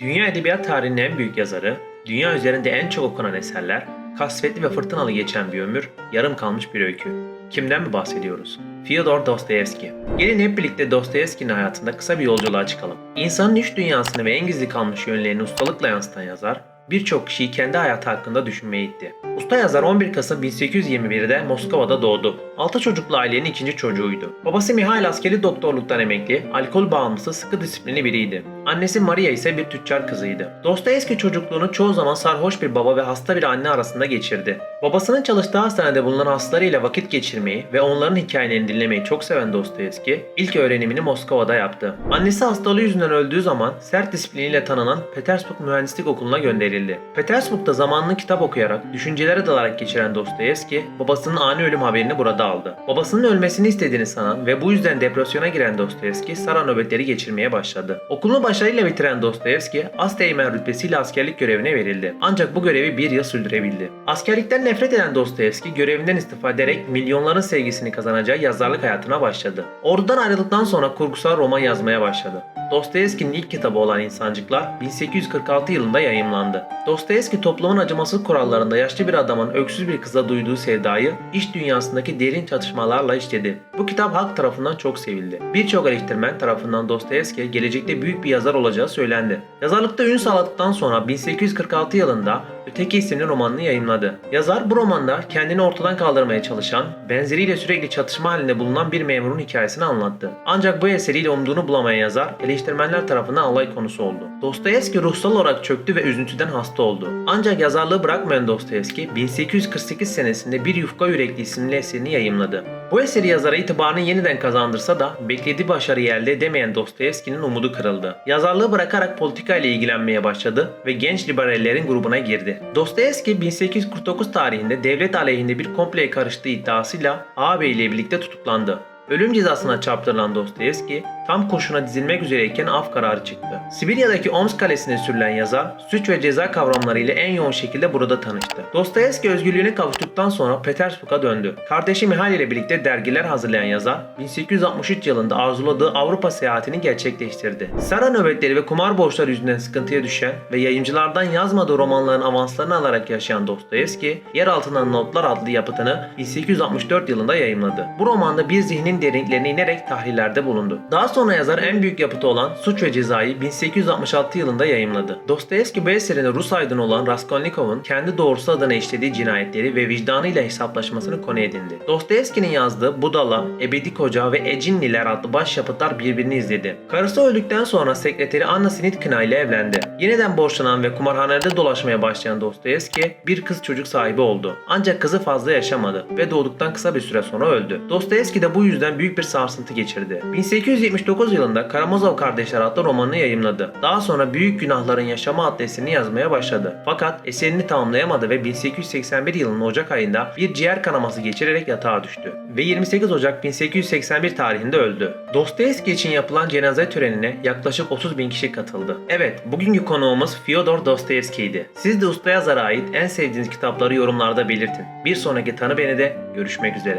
Dünya edebiyat tarihinin en büyük yazarı, dünya üzerinde en çok okunan eserler, kasvetli ve fırtınalı geçen bir ömür, yarım kalmış bir öykü. Kimden mi bahsediyoruz? Fyodor Dostoyevski. Gelin hep birlikte Dostoyevski'nin hayatında kısa bir yolculuğa çıkalım. İnsanın iç dünyasını ve en gizli kalmış yönlerini ustalıkla yansıtan yazar, birçok kişiyi kendi hayatı hakkında düşünmeye itti. Usta yazar 11 Kasım 1821'de Moskova'da doğdu. 6 çocuklu ailenin ikinci çocuğuydu. Babası Mihail askeri doktorluktan emekli, alkol bağımlısı, sıkı disiplinli biriydi. Annesi Maria ise bir tüccar kızıydı. Dostoyevski çocukluğunu çoğu zaman sarhoş bir baba ve hasta bir anne arasında geçirdi. Babasının çalıştığı hastanede bulunan hastalarıyla vakit geçirmeyi ve onların hikayelerini dinlemeyi çok seven Dostoyevski, ilk öğrenimini Moskova'da yaptı. Annesi hastalığı yüzünden öldüğü zaman sert disipliniyle tanınan Petersburg Mühendislik Okulu'na gönderildi. Petersburg'da zamanını kitap okuyarak, düşüncelere dalarak geçiren Dostoyevski, babasının ani ölüm haberini burada aldı. Babasının ölmesini istediğini sanan ve bu yüzden depresyona giren Dostoyevski, Sara nöbetleri geçirmeye başladı. Okulunu başarıyla bitiren Dostoyevski, Asteğmen rütbesiyle askerlik görevine verildi. Ancak bu görevi bir yıl sürdürebildi. Askerlikten nefret eden Dostoyevski, görevinden istifa ederek milyonların sevgisini kazanacağı yazarlık hayatına başladı. Ordudan ayrıldıktan sonra kurgusal roman yazmaya başladı. Dostoyevski'nin ilk kitabı olan İnsancıklar 1846 yılında yayımlandı. Dostoyevski toplumun acımasız kurallarında yaşlı bir adamın öksüz bir kıza duyduğu sevdayı iş dünyasındaki derin çatışmalarla işledi. Bu kitap halk tarafından çok sevildi. Birçok eleştirmen tarafından Dostoyevski'ye gelecekte büyük bir yazar olacağı söylendi. Yazarlıkta ün sağladıktan sonra 1846 yılında Öteki isimli romanını yayımladı. Yazar bu romanda kendini ortadan kaldırmaya çalışan, benzeriyle sürekli çatışma halinde bulunan bir memurun hikayesini anlattı. Ancak bu eseriyle umduğunu bulamayan yazar eleştirmenler tarafından alay konusu oldu. Dostoyevski ruhsal olarak çöktü ve üzüntüden hasta oldu. Ancak yazarlığı bırakmayan Dostoyevski 1848 senesinde Bir Yufka Yürekli isimli eserini yayımladı. Bu eseri yazara itibarını yeniden kazandırsa da beklediği başarıyı elde edemeyen Dostoyevski'nin umudu kırıldı. Yazarlığı bırakarak politika ile ilgilenmeye başladı ve genç liberallerin grubuna girdi. Dostoyevski 1849 tarihinde devlet aleyhinde bir kompleye karıştığı iddiasıyla ağabey ile birlikte tutuklandı. Ölüm cezasına çarptırılan Dostoyevski tam kurşuna dizilmek üzereyken af kararı çıktı. Sibirya'daki Omsk kalesine sürülen yazar suç ve ceza kavramlarıyla en yoğun şekilde burada tanıştı. Dostoyevski özgürlüğüne kavuştuktan sonra Petersburg'a döndü. Kardeşi Mihail ile birlikte dergiler hazırlayan yazar 1863 yılında arzuladığı Avrupa seyahatini gerçekleştirdi. Sara nöbetleri ve kumar borçları yüzünden sıkıntıya düşen ve yayımcılardan yazmadığı romanların avanslarını alarak yaşayan Dostoyevski, Yer Altından Notlar adlı yapıtını 1864 yılında yayımladı. Bu romanda bir zihnin derinliklerine inerek tahlillerde bulundu. Daha sonra yazar en büyük yapıtı olan Suç ve Ceza'yı 1866 yılında yayımladı. Dostoyevski bu eserinde Rus aydını olan Raskolnikov'un kendi doğrusu adına işlediği cinayetleri ve vicdanıyla hesaplaşmasını konu edindi. Dostoyevski'nin yazdığı Budala, Ebedi Koca ve Ecinliler adlı başyapıtlar birbirini izledi. Karısı öldükten sonra sekreteri Anna Sinitkina ile evlendi. Yeniden borçlanan ve kumarhanelerde dolaşmaya başlayan Dostoyevski bir kız çocuk sahibi oldu. Ancak kızı fazla yaşamadı ve doğduktan kısa bir süre sonra öldü. Dostoyevski de bu yüzden büyük bir sarsıntı geçirdi. 1879 yılında Karamazov Kardeşler adlı romanını yayımladı. Daha sonra Büyük Günahların Yaşamı adlı eserini yazmaya başladı. Fakat eserini tamamlayamadı ve 1881 yılının Ocak ayında bir ciğer kanaması geçirerek yatağa düştü. Ve 28 Ocak 1881 tarihinde öldü. Dostoyevski için yapılan cenaze törenine yaklaşık 30 bin kişi katıldı. Evet, bugünkü konuğumuz Fyodor Dostoyevski'ydi. Siz de usta yazara ait en sevdiğiniz kitapları yorumlarda belirtin. Bir sonraki Tanı Beni de görüşmek üzere.